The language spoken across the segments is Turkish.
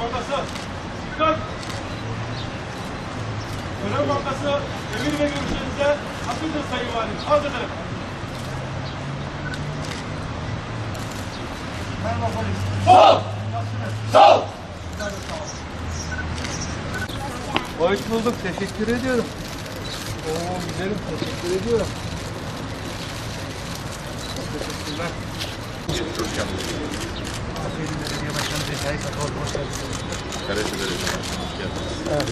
Bankası. Dikkat. Önem Bankası emir ve görüşlerinize hazırdır Sayın Valim. Hazırdır. Merhaba polis. Sol! Hoş bulduk. Teşekkür ediyorum. Oo güzelim. Teşekkür ediyorum. Çok teşekkürler. Belediye Başkanı Zekai Sakal. Hoş geldiniz. Karesi Belediye. Hoş geldiniz. Evet,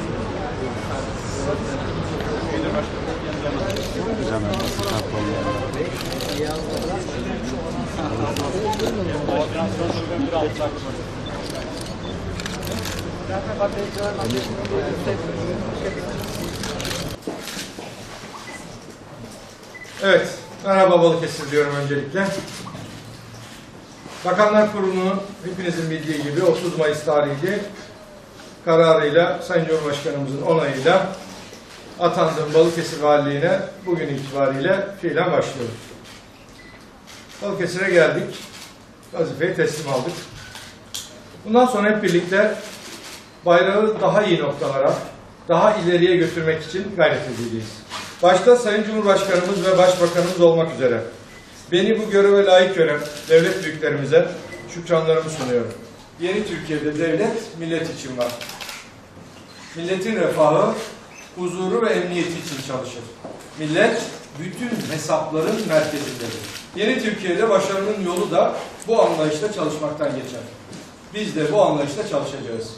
merhaba Balıkesir diyorum öncelikle. Bakanlar Kurulu'nun hepinizin bildiği gibi 30 Mayıs tarihli kararıyla Sayın Cumhurbaşkanımızın onayıyla atandığım Balıkesir Valiliğine bugün itibariyle fiilen başlıyoruz. Balıkesir'e geldik, vazifeyi teslim aldık. Bundan sonra hep birlikte bayrağı daha iyi noktalara, daha ileriye götürmek için gayret edeceğiz. Başta Sayın Cumhurbaşkanımız ve Başbakanımız olmak üzere beni bu göreve layık gören devlet büyüklerimize şükranlarımı sunuyorum. Yeni Türkiye'de devlet millet için var. Milletin refahı, huzuru ve emniyeti için çalışır. Millet bütün hesapların merkezindedir. Yeni Türkiye'de başarının yolu da bu anlayışla çalışmaktan geçer. Biz de bu anlayışla çalışacağız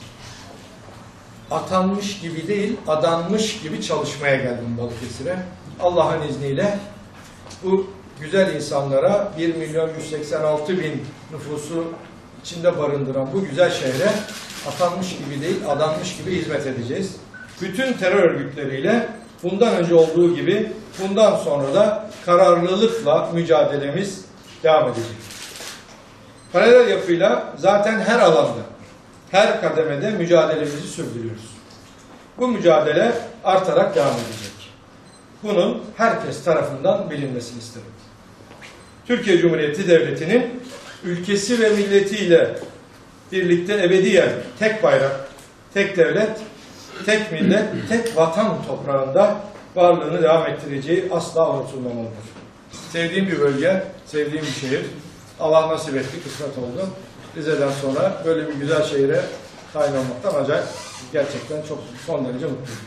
atanmış gibi değil, adanmış gibi çalışmaya geldim Balıkesir'e. Allah'ın izniyle bu güzel insanlara 1 milyon 186 bin nüfusu içinde barındıran bu güzel şehre atanmış gibi değil, adanmış gibi hizmet edeceğiz. Bütün terör örgütleriyle bundan önce olduğu gibi bundan sonra da kararlılıkla mücadelemiz devam edecek. Paralel yapıyla zaten her alanda, her kademede mücadelemizi sürdürüyoruz. Bu mücadele artarak devam edecek. Bunun herkes tarafından bilinmesini isterim. Türkiye Cumhuriyeti Devleti'nin ülkesi ve milletiyle birlikte ebediyen tek bayrak, tek devlet, tek millet, tek vatan toprağında varlığını devam ettireceği asla unutulmamalıdır. Sevdiğim bir bölge, sevdiğim bir şehir. Allah nasip etti, kısmet oldu. Rize'den sonra böyle bir güzel şehire tayin olmaktan acayip gerçekten çok son derece mutluyum.